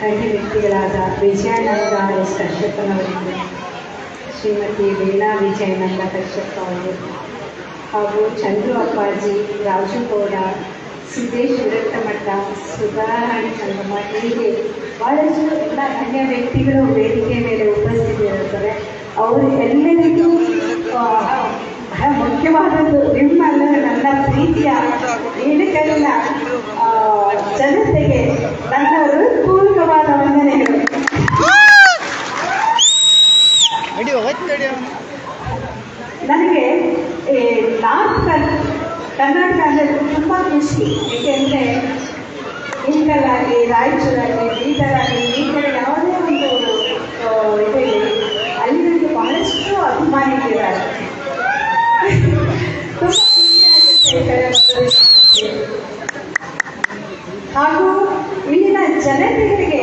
ಕಹಿ ವ್ಯಕ್ತಿಗಳಾದ ವಿಜಯಾನಂದ ಎಸ್ ಕಶ್ಯಪ್ಪನವರಿಂದ ಶ್ರೀಮತಿ ವೀಣಾ ವಿಜಯಾನಂದ ಕಶ್ಯಪ್ಪ ಅವರು ಹಾಗೂ ಚಂದ್ರು ಅಪ್ಪಾಜಿ ರಾಜುಗೌಡ ಸಿದ್ದೇಶ್ ವಿರಕ್ತಮಠ, ಸುಧಾರಾಣಿ ಸಂಗಮ ಹೀಗೆ ಬಹಳಷ್ಟು ಎಲ್ಲ ಅನ್ಯ ವ್ಯಕ್ತಿಗಳು ವೇದಿಕೆ ಮೇಲೆ ಉಪಸ್ಥಿತರಿರ್ತಾರೆ. ಅವರು ಎಲ್ಲರಿಗೂ ಬಹಳ ಮುಖ್ಯವಾದದ್ದು ನಿಮ್ಮಲ್ಲ ನನ್ನ ಪ್ರೀತಿಯ ಇಳಿಕಲಿನ ಆ, ಜನತೆಗೆ ನನ್ನ ಹೃತ್ಪೂರ್ವಕವಾದ ವಂದನೆಗಳು ಅಡಿ ಹೋಯ್ತು ತಡಿ ಅವನು ನನಗೆ ಈ ನಾರ್ತ್ ಕನ್ ಕರ್ನಾಟಕ ಅಂದರೆ ತುಂಬ ಖುಷಿ ಏಕೆಂದರೆ ಇಲ್ಕಲ್ಲಾಗಲಿ ರಾಯಚೂರಾಗಲಿ ಬೀದರಾಗಲಿ ಈ ಕಡೆ ಯಾವುದೇ ಒಂದು ಇದು. ಅಲ್ಲಿ ನನಗೆ ಬಹಳಷ್ಟು ಅಭಿಮಾನಿಗಳಿದ್ದಾರೆ. ಹಾಗೂ ಇಲ್ಲಿನ ಜನತೆಗಳಿಗೆ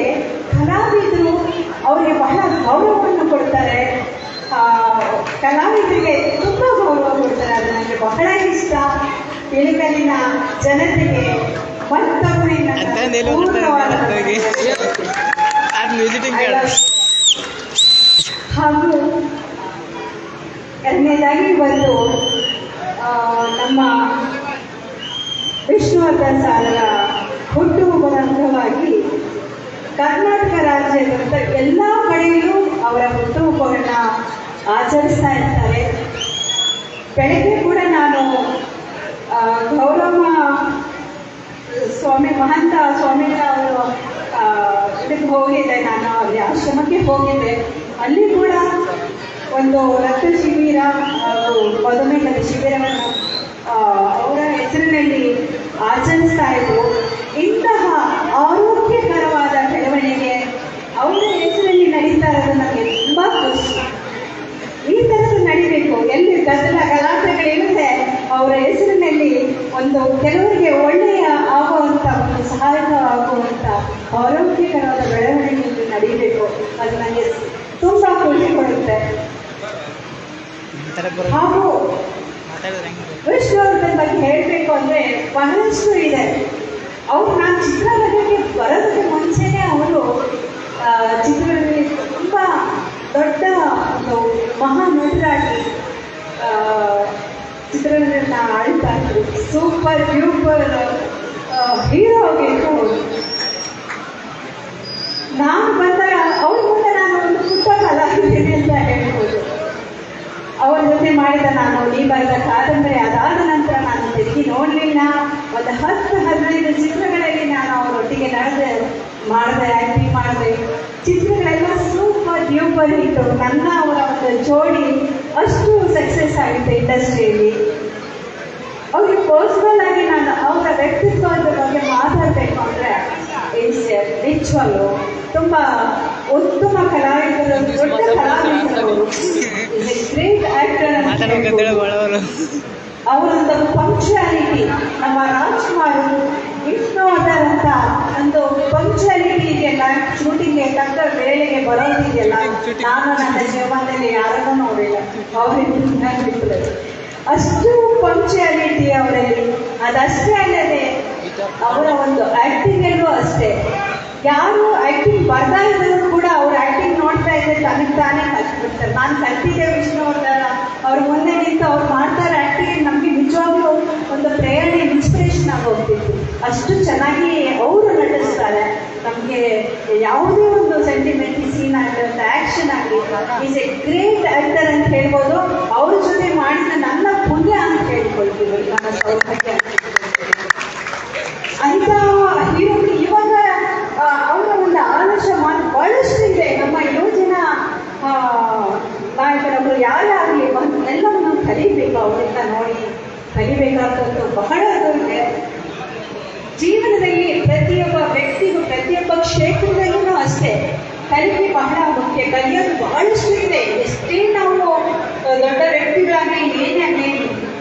ಕಲಾವಿದರು ಅವರಿಗೆ ಬಹಳ ಗೌರವವನ್ನು ಕೊಡ್ತಾರೆ. ಕಲಾವಿದರಿಗೆ ತುಂಬ ಗೌರವ ಕೊಡ್ತಾರೆ. ಅದು ನನಗೆ ಬಹಳ ಇಷ್ಟ. ಇಳಿಕಲಿನ ಜನತೆಗೆ ಅಂತ ನಿಲ್ಲು ಹೋಗಿ. ಅದು love you. ಹಾಗೂ ಎರಡನೇದಾಗಿ ಬಂದು ನಮ್ಮ ವಿಷ್ಣುವರ್ಧನ್ ಸಾರರ ಹುಟ್ಟುಹಬ್ಬದ ಅಂಗವಾಗಿ ಕರ್ನಾಟಕ ರಾಜ್ಯದಂತ ಎಲ್ಲ ಕಡೆಯಲ್ಲೂ ಅವರ ಹುಟ್ಟುಹಬ್ಬವನ್ನು ಆಚರಿಸ್ತಾ ಇರ್ತಾರೆ ಬೆಳಗ್ಗೆ ಕೂಡ ನಾನು ಗೌರವ ಗೌರಮ್ಮ ಸ್ವಾಮಿ ಮಹಂತ ಸ್ವಾಮಿಯ ಅವರು ಇದಕ್ಕೆ ಹೋಗಿದ್ದೆ ನಾನು, ಅಲ್ಲಿ ಆಶ್ರಮಕ್ಕೆ ಹೋಗಿದ್ದೆ. ಅಲ್ಲಿ ಕೂಡ ಒಂದು ರಕ್ತ ಶಿಬಿರ ಮಧುಮೇಹದ ಶಿಬಿರವನ್ನು ಅವರ ಹೆಸರಿನಲ್ಲಿ ಆಚರಿಸ್ತಾ ಇದ್ರು ಇಂತಹ ಆರೋಗ್ಯಕರವಾದ ಬೆಳವಣಿಗೆ ಅವರ ಹೆಸರಲ್ಲಿ ನಡೀತಾ ಇರೋದು ನಮಗೆ ತುಂಬ ಖುಷಿ. ಈ ಥರದ್ದು ನಡಿಬೇಕು. ಎಲ್ಲಿ ಗದ್ದಲ ಗಲಾಟೆಗಳಿರುತ್ತೆ, ಅವರ ಹೆಸರಿನಲ್ಲಿ ಒಂದು ಕೆಲವರಿಗೆ ಒಳ್ಳೆಯ ಆಗುವಂಥ ಒಂದು ಸಹಾಯಕ ಆಗುವಂಥ ಆರೋಗ್ಯಕರವಾದ ಬೆಳವಣಿಗೆ ನಡೀಬೇಕು ಅದು ನನಗೆ ತುಂಬ ಖುಷಿ ಕೊಡುತ್ತೆ ಹಾಗೂ ವಿಷ್ಣುವರ್ಧನ್ ಬಗ್ಗೆ ಹೇಳಬೇಕು ಅಂದ್ರೆ ಬಹಳಷ್ಟು ಇದೆ. ಅವ್ರು ನಾನು ಚಿತ್ರರಂಗಕ್ಕೆ ಬರೋದಕ್ಕೆ ಮುಂಚೆನೇ ಅವರು ಚಿತ್ರರಂಗದಲ್ಲಿ ತುಂಬ ದೊಡ್ಡ ಒಂದು ಮಹಾ ನಟರಾಗಿ ಆ, ಚಿತ್ರರಂಗನ ಆಳ್ತಾ ಇದ್ರು ಸೂಪರ್ ಡ್ಯೂಪರ್ ಹೀರೋ ಆಗಿತ್ತು ನಾನು ಬಂದಾಗ ಅವ್ರ ಮುಂದೆ ನಾನು ಒಂದು ಪುಟ್ಟ ಕಲಾವಿದೆ ಅಂತ ಹೇಳ್ಬೋದು ಅವರ ಜೊತೆ ಮಾಡಿದ ನಾನು ಈ ಬರೆದ ಕಾದಂಬರಿ ಅದಾದ ನಂತರ ನಾನು ತಿರುಗಿ ನೋಡಲಿಲ್ಲ. ಒಂದು ಹತ್ತು, ಹದಿನೈದು ಚಿತ್ರಗಳಲ್ಲಿ ನಾನು ಅವರೊಟ್ಟಿಗೆ ನಡೆದೆ, ಮಾಡಿದೆ ಆ್ಯಕ್ಟಿಂಗ್ ಮಾಡಿದೆ. ಚಿತ್ರಗಳೆಲ್ಲ ಸೂಪರ್ ಡ್ಯೂಪರ್ ಇತ್ತು ನನ್ನ ಅವರ ಒಂದು ಜೋಡಿ ಅಷ್ಟು ಸಕ್ಸಸ್ ಆಗಿದೆ ಇಂಡಸ್ಟ್ರಿಯಲ್ಲಿ ಅವ್ರಿಗೆ ಪರ್ಸ್ನಲ್ ಆಗಿ ನಾನು ಅವರ ವ್ಯಕ್ತಿತ್ವದ ಬಗ್ಗೆ ಮಾತಾಡಬೇಕು ಅಂದರೆ ಇಟ್ಸ್ ರಿಚುವಲ್ಲು ತುಂಬ ಉತ್ತಮ ಕಲಾವಿದರು ದೊಡ್ಡ ಕಲಾವಿದರು. ಗ್ರೇಟ್ ಆಕ್ಟರ್ ಅವರೊಂದು ಪಂಕ್ಚುಯಾಲಿಟಿ ನಮ್ಮ ರಾಜ್ಕುಮಾರ್ ವಿಷ್ಣುವರ್ಧನ್ ಅಂತ ಒಂದು ಪಂಕ್ಚುಯಾಲಿಟಿ ಇದೆಯಲ್ಲ ಶೂಟಿಂಗ್ಗೆ ತಕ್ಕ ವೇಳೆಗೆ ಬರೋದಿದೆಯಲ್ಲ? ನಾನು ನನ್ನ ಜೀವನದಲ್ಲಿ ಯಾರನ್ನೂ ನೋಡಿಲ್ಲ. ಅವರಿಗೆ ಅಷ್ಟು ಪಂಕ್ಚುಯಾಲಿಟಿ ಅವರಲ್ಲಿ. ಅದಷ್ಟೇ ಅಲ್ಲದೆ ಅವರ ಒಂದು ಆಕ್ಟಿಂಗಲ್ಲೂ ಅಷ್ಟೇ. ಯಾರು ಆಕ್ಟಿಂಗ್ ಬರ್ತಾ ಆ್ಯಕ್ಟಿಂಗ್ ನೋಡ್ತಾ ಇದ್ರೆ ತಾನೇ ತಾನೇ ಬಿಡ್ತಾರೆ ನಾನು ಕಲ್ತಿದ್ದೆ ವಿಷ್ಣುವರ್ಧನ ಅವ್ರ ಮುಂದೆ ನಿಂತು ಅವ್ರು ಮಾಡ್ತಾರೆ ಆ್ಯಕ್ಟಿಂಗ್ ನಮಗೆ ನಿಜವಾಗ್ಲೂ ಒಂದು ಪ್ರೇರಣೆ ಇನ್ಸ್ಪಿರೇಷನ್ ಆಗಿ ಅಷ್ಟು ಚೆನ್ನಾಗಿ ಅವರು ನಟಿಸ್ತಾರೆ. ನಮಗೆ ಯಾವುದೇ ಒಂದು ಸೆಂಟಿಮೆಂಟ್ ಸೀನ್ ಆಗಲಿ ಒಂದು ಆ್ಯಕ್ಷನ್ ಆಗಲಿ ಈಸ್ ಎ ಗ್ರೇಟ್ ಆ್ಯಕ್ಟರ್ ಅಂತ ಹೇಳ್ಬೋದು. ಅವ್ರ ಜೊತೆ ಮಾಡಿದ ನನ್ನ ಪುಣ್ಯ ಅಂತ ಹೇಳ್ಕೊಳ್ತೀವಿ. ನನ್ನ ಸೌಭಾಗ್ಯ ಅಂತ ಹೀರೋಗಳು ಇವಾಗ ಅವರ ಒಂದು ಆಲೋಚನೆ ಮಾಡಿ ಬಹಳಷ್ಟು ಇದೆ ನಮ್ಮ ಯೋಜನ ನಾಯಕರವರು ಯಾರೇ ಆಗಲಿ ಒಂದು ಎಲ್ಲವನ್ನು ಕಲಿಬೇಕು ಅವರಿಂದ ನೋಡಿ ಕಲಿಬೇಕಾದದ್ದು ಬಹಳ ಇದೆ ಜೀವನದಲ್ಲಿ ಪ್ರತಿಯೊಬ್ಬ ವ್ಯಕ್ತಿಗೂ, ಪ್ರತಿಯೊಬ್ಬ ಕ್ಷೇತ್ರದಲ್ಲೂ ಅಷ್ಟೇ ಕಲಿಕೆ ಬಹಳ ಮುಖ್ಯ. ಕಲಿಯೋದು ಬಹಳಷ್ಟು ಇದೆ. ಎಷ್ಟೇ ನಾವು ದೊಡ್ಡ ವ್ಯಕ್ತಿಗಳಾಗಿ ಏನೇ ಆಗಲಿ,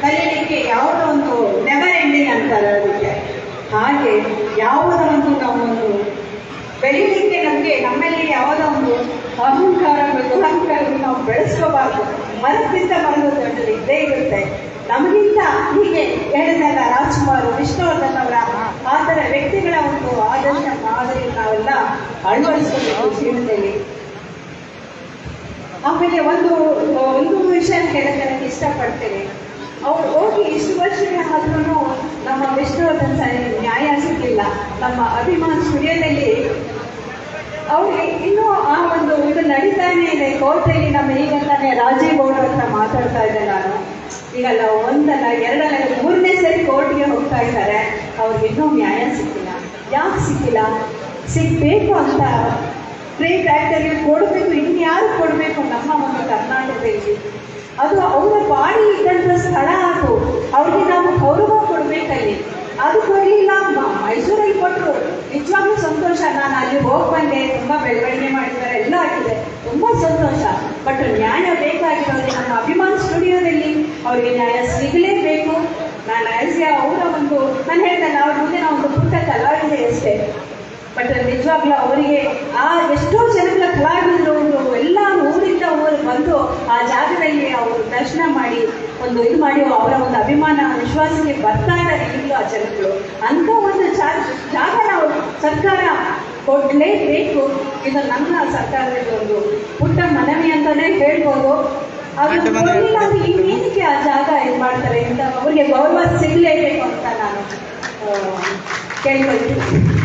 ಕಲೀಲಿಕ್ಕೆ ಯಾವುದೋ ಒಂದು ನೆವರ್ ಎಂಡಿಂಗ್ ಅಂತಾರೆ ಅದಕ್ಕೆ. ಹಾಗೆ ಯಾವುದೋ ಒಂದು ನಾವೊಂದು ಬೆಳೀಲಿಕ್ಕೆ ನಮಗೆ ನಮ್ಮಲ್ಲಿ ಯಾವುದೋ ಒಂದು ಅಹಂಕಾರ ದುರಹಂಕಾರವನ್ನು ನಾವು ಬೆಳೆಸ್ಕೋಬಾರ್ದು. ಮರಕ್ಕಿಂತ ಮರದ ದೊಡ್ಡದು ಇದ್ದೇ ಇರುತ್ತೆ. ನಮಗಿಂತ ಹೀಗೆ ಹೇಳಿದಾಗ ರಾಜ್ಕುಮಾರ್ ವಿಷ್ಣುವರ್ಧನ್ ಅವರ ಆ ಥರ ವ್ಯಕ್ತಿಗಳ ಒಂದು ಆದರ್ಶ ಮಾದರಿ ನಾವೆಲ್ಲ ಅಳವಡಿಸಬೇಕು ಜೀವನದಲ್ಲಿ. ಆಮೇಲೆ ಒಂದು ಒಂದು ವಿಷಯ ಹೇಳಕ್ಕೆ ನನಗೆ ಇಷ್ಟಪಡ್ತೇನೆ. ಅವ್ರು ಹೋಗಿ ಇಷ್ಟು ವರ್ಷಗಳ ಆದ್ರೂ ನಮ್ಮ ವಿಷ್ಣುವರ್ಧನ್ ಸರ್ ನ್ಯಾಯ ಸಿಗಲಿಲ್ಲ. ನಮ್ಮ ಅಭಿಮಾನ ಸ್ಟುಡಿಯೋದಲ್ಲಿ ಅವ್ರಿಗೆ ಇನ್ನೂ ಆ ಒಂದು ಇದು ನಡೀತಾನೆ ಇದೆ. ಕೋರ್ಟಲ್ಲಿ ನಮ್ಮ ಈಗ ತಾನೇ ರಾಜೀವ್ ಮಾತಾಡ್ತಾ ಇದ್ದೆ ನಾನು. ಈಗಲ್ಲ ಒಂದಲ್ಲ, ಎರಡಲ್ಲ ಮೂರನೇ ಸರಿ ಕೋರ್ಟ್ಗೆ ಹೋಗ್ತಾ ಇದ್ದಾರೆ. ಅವ್ರಿಗೆ ಇನ್ನೂ ನ್ಯಾಯ ಸಿಕ್ಕಿಲ್ಲ. ಯಾಕೆ ಸಿಕ್ಕಿಲ್ಲ? ಸಿಗ್ಬೇಕು ಅಂತ ಪ್ರೀ ಟ್ರ್ಯಾಕ್ಟರ್ಗೆ ಕೊಡಬೇಕು, ಇನ್ಯಾರು ಕೊಡಬೇಕು ನಮ್ಮ ಒಂದು ಕರ್ನಾಟಕದಲ್ಲಿ. ಅದು ಅವರ ಬಾಡಿ ಇದ್ದಂಥ ಸ್ಥಳ ಅದು. ಅವ್ರಿಗೆ ನಾವು ಗೌರವ ಕೊಡಬೇಕಲ್ಲಿ ಅದು ಕೊಡಲಿಲ್ಲ ಮೈಸೂರಲ್ಲಿ ಕೊಟ್ಟರು ನಿಜವಾಗ್ಲೂ ಸಂತೋಷ ನಾನು ಅಲ್ಲಿ ಹೋಗಿ ಬಂದೆ ತುಂಬ ಬೆಳವಣಿಗೆ ಮಾಡಿದ್ದಾರೆ ಎಲ್ಲ ಆಗಿದೆ ತುಂಬ ಸಂತೋಷ ಬಟ್ ನ್ಯಾಯ ಬೇಕಾಗಿರೋದು ನಮ್ಮ ಅಭಿಮಾನ ಸ್ಟುಡಿಯೋದಲ್ಲಿ ಅವರಿಗೆ ನ್ಯಾಯ ಸಿಗಲೇಬೇಕು ನಾನು ಆಸ್ ಎ ಅವರ ಒಂದು ನಾನು ಹೇಳ್ದಲ್ಲ ಅವ್ರ ಮುಂದೆ ನಾವು ಒಂದು ಪುಟ್ಟ ಕಲಾವಿದೆ ಅಷ್ಟೇ ಬಟ್ ನಿಜವಾಗ್ಲೂ ಅವರಿಗೆ ಆ ಎಷ್ಟೋ ಜನಗಳ ಕಲಾವಿದರು ಅವರು ಎಲ್ಲ ಊರಿಂದ ಊರು ಬಂದು ಆ ಜಾಗದಲ್ಲಿ ಅವರು ದರ್ಶನ ಮಾಡಿ ಒಂದು ಇದು ಮಾಡಿ ಅವರ ಒಂದು ಅಭಿಮಾನ ವಿಶ್ವಾಸಕ್ಕೆ ಬರ್ತಾ ಇದ್ದಾರೆ ಈಗಲೂ ಆ ಜನಗಳು. ಅಂತ ಒಂದು ಜಾಗ ಜಾಗ ನಾವು ಸರ್ಕಾರ ಕೊಡ್ಲೇಬೇಕು. ಇದು ನನ್ನ ಸರ್ಕಾರದ ಒಂದು ಪುಟ್ಟ ಮನವಿ ಅಂತಾನೆ ಹೇಳ್ಬೋದು. ಕೊಡ್ಲಿಲ್ಲ ಇನ್ನೇನಕ್ಕೆ ಆ ಜಾಗ ಇದು ಮಾಡ್ತಾರೆ? ಅಂತ ಅವರಿಗೆ ಗೌರವ ಸಿಗಲೇಬೇಕು ಅಂತ ನಾನು ಕೇಳ್ಬೋದು ಕೇಳ್ಕೊಳ್ತೀನಿ.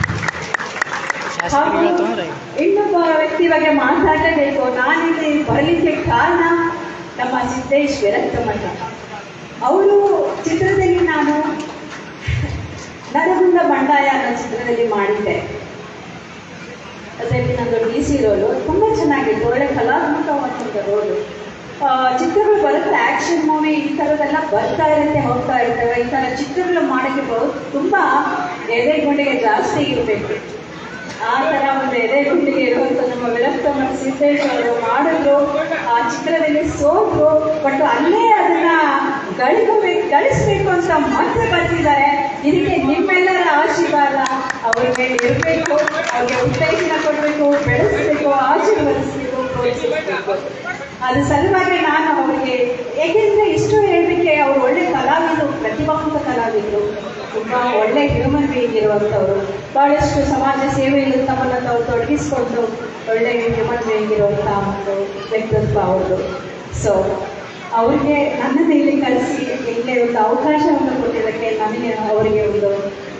ಇನ್ನೊಬ್ಬ ವ್ಯಕ್ತಿ ಬಗ್ಗೆ ಮಾತಾಡಲೇಬೇಕು. ನಾನಿಲ್ಲಿ ಬರಲಿಕ್ಕೆ ಕಾರಣ ನಮ್ಮ ಸಿದ್ದೇಶ್ ವಿರಕ್ತಮಠ ಅವರು ಚಿತ್ರದಲ್ಲಿ ನಾನು ನರಗುಂದ ಬಂಡಾಯ ಅನ್ನೋ ಚಿತ್ರದಲ್ಲಿ ಮಾಡಿದ್ದೆ. ಅದರಲ್ಲಿ ನಂದು ಡಿ ಸಿ ರೋಲು ತುಂಬ ಚೆನ್ನಾಗಿತ್ತು. ಒಳ್ಳೆ ಕಲಾತ್ಮಕವಾದಂಥ ರೋಲು ಚಿತ್ರಗಳು ಬರುತ್ತೆ. ಆ್ಯಕ್ಷನ್ ಮೂವಿ ಈ ಥರದ್ದೆಲ್ಲ ಬರ್ತಾ ಇರುತ್ತೆ, ಹೋಗ್ತಾ ಇರ್ತವೆ. ಈ ಥರ ಚಿತ್ರಗಳು ಮಾಡೋಕ್ಕೆ ಬಹು ತುಂಬ ಎದೆಗುಂಡಿಗೆ ಜಾಸ್ತಿ ಇರಬೇಕು. ಆ ತರ ಒಂದು ಎದೆಗುಂಡಿಗೆ ಇರುವಂತ ನಮ್ಮ ಮತ್ತು ಸಿದ್ದೇಶ್ ಅವರು ಮಾಡಿದ್ರು. ಆ ಚಿತ್ರದಲ್ಲಿ ಸೋತು ಬಟ್ ಅಲ್ಲೇ ಅದನ್ನ ಗಳಿಸಬೇಕು ಗಳಿಸ್ಬೇಕು ಅಂತ ಮತ್ತೆ ಬರ್ತಿದ್ದಾರೆ. ಇದಕ್ಕೆ ನಿಮ್ಮೆಲ್ಲರ ಆಶೀರ್ವಾದ. ಅವ್ರಿಗೆ ಇರಬೇಕು, ಅವ್ರಿಗೆ ಉತ್ತೇಜನ ಕೊಡಬೇಕು, ಬೆಳೆಸಬೇಕು, ಆಶೀರ್ವದಿಸಬೇಕು, ಪ್ರೋತ್ಸಾಹಿಸಬೇಕು. ಅದ್ರ ಸಲುವಾಗಿ ನಾನು ಅವರಿಗೆ, ಏಕೆಂದ್ರೆ ಇಷ್ಟು ಹೇಳಲಿಕ್ಕೆ ಅವ್ರು ಒಳ್ಳೆ ಕಲಾವಿದರು, ಪ್ರತಿಭಾವಂತ ಕಲಾವಿದರು. ತುಂಬಾ ಒಳ್ಳೆ ಹ್ಯೂಮನ್ ಇರುವಂಥವ್ರು. ಬಹಳಷ್ಟು ಸಮಾಜ ಸೇವೆಯಲ್ಲಿ ತಮ್ಮನ್ನು ತಾವು ತೊಡಗಿಸ್ಕೊಂಡು ಒಳ್ಳೆ ಹ್ಯೂಮನ್ ಬೀಯಿಂಗ್ ಒಂದು ವ್ಯಕ್ತಿತ್ವ ಅವರು ಸೊ ಅವ್ರಿಗೆ ನನ್ನನ್ನು ಇಲ್ಲಿ ಕಳಿಸಿ ಇಲ್ಲೇ ಒಂದು ಅವಕಾಶವನ್ನು ಕೊಟ್ಟಿದ್ದಕ್ಕೆ ನನಗೆ ಅವರಿಗೆ ಒಂದು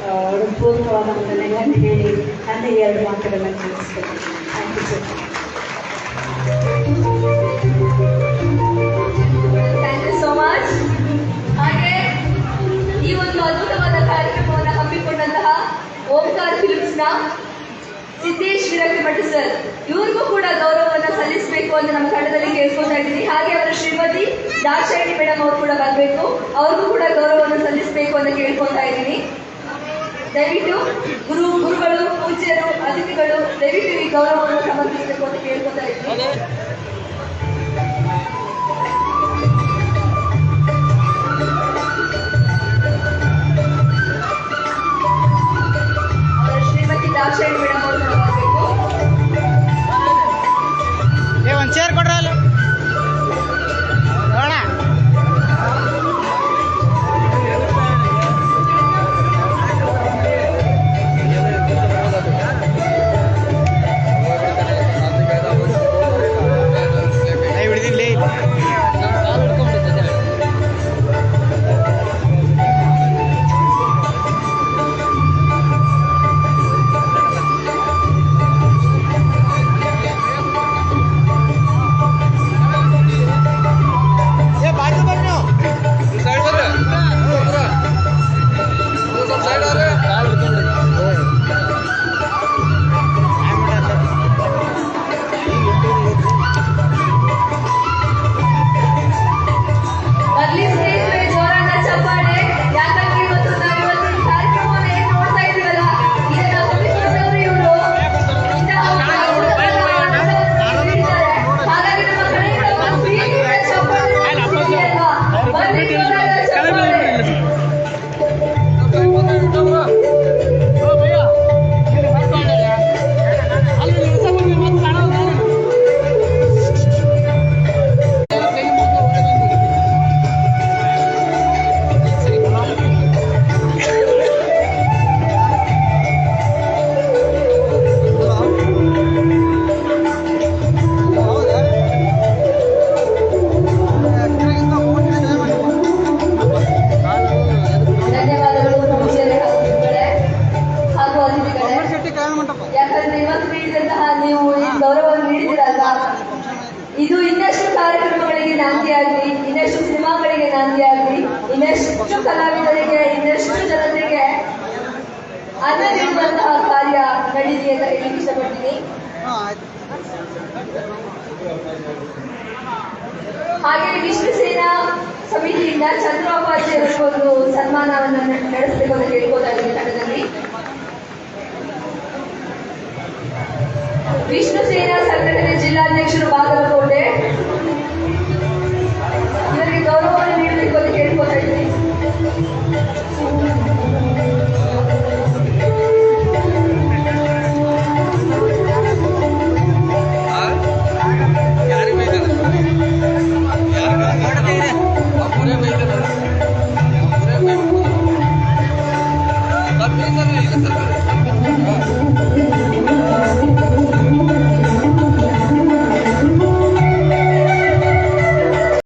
ಆ, ಹೃತ್ಪೂರ್ವಕವಾದ ಒಂದು ನೆನಪನ್ನು ಹೇಳಿ ನನ್ನ ಎರಡು ಮಾತುಗಳನ್ನು ತಿಳಿಸ್ತೇನೆ ಥ್ಯಾಂಕ್ ಯು ಸರ್ ಓಂಕಾರ ನ ಸಿದ್ದೇಶ್ ವಿರಕ್ತಿಮಠ ಸರ್. ಇವ್ರಿಗೂ ಕೂಡ ಗೌರವವನ್ನು ಸಲ್ಲಿಸಬೇಕು ಅಂತ ನಮ್ಮ ತಂಡದಲ್ಲಿ ಕೇಳ್ಕೊತಾ ಇದ್ದೀನಿ. ಹಾಗೆ ಅವರ ಶ್ರೀಮತಿ ದಾಕ್ಷಾಯಿಣಿ ಮೇಡಮ್ ಅವರು ಕೂಡ ಬರಬೇಕು. ಅವ್ರಿಗೂ ಕೂಡ ಗೌರವವನ್ನು ಸಲ್ಲಿಸಬೇಕು ಅಂತ ಕೇಳ್ಕೊತಾ ಇದ್ದೀನಿ. ದಯವಿಟ್ಟು ಗುರು, ಗುರುಗಳು, ಪೂಜ್ಯರು, ಅತಿಥಿಗಳು, ದಯವಿಟ್ಟು ಈ ಗೌರವವನ್ನು ಸಮರ್ಪಿಸಬೇಕು ಅಂತ ಕೇಳ್ಕೊತಾ ಇದ್ದೀನಿ. ನೀಡಿದಿರಲ್ವಾ ಇದು ಇನ್ನಷ್ಟು ಕಾರ್ಯಕ್ರಮಗಳಿಗೆ ನಾಂದಿಯಾಗಲಿ ಇನ್ನಷ್ಟು ಸಿನಿಮಾಗಳಿಗೆ ನಾಂದಿಯಾಗಲಿ ಇನ್ನಷ್ಟು ಕಲಾವಿದರಿಗೆ, ಇನ್ನಷ್ಟು ಜನತೆಗೆ ಅನ್ನ ಕಾರ್ಯ ನಡೀಲಿ ಅಂತ ಹೇಳಿ ಇಷ್ಟಪಡ್ತೀನಿ ಹಾಗೆ ವಿಷ್ಣು ಸೇನಾ ಸಮಿತಿಯಿಂದ ಚಂದ್ರ ಒಂದು ಸನ್ಮಾನವನ್ನು ನಡೆಸಬೇಕು ಅಂತ ಕೇಳ್ಬೋದಾಗಿದೆ ತಂಡದಲ್ಲಿ. ವಿಷ್ಣು ಸೇನಾ ಸಂಘಟನೆ ಜಿಲ್ಲಾಧ್ಯಕ್ಷರು ಬಾಗಲಕೋಟೆ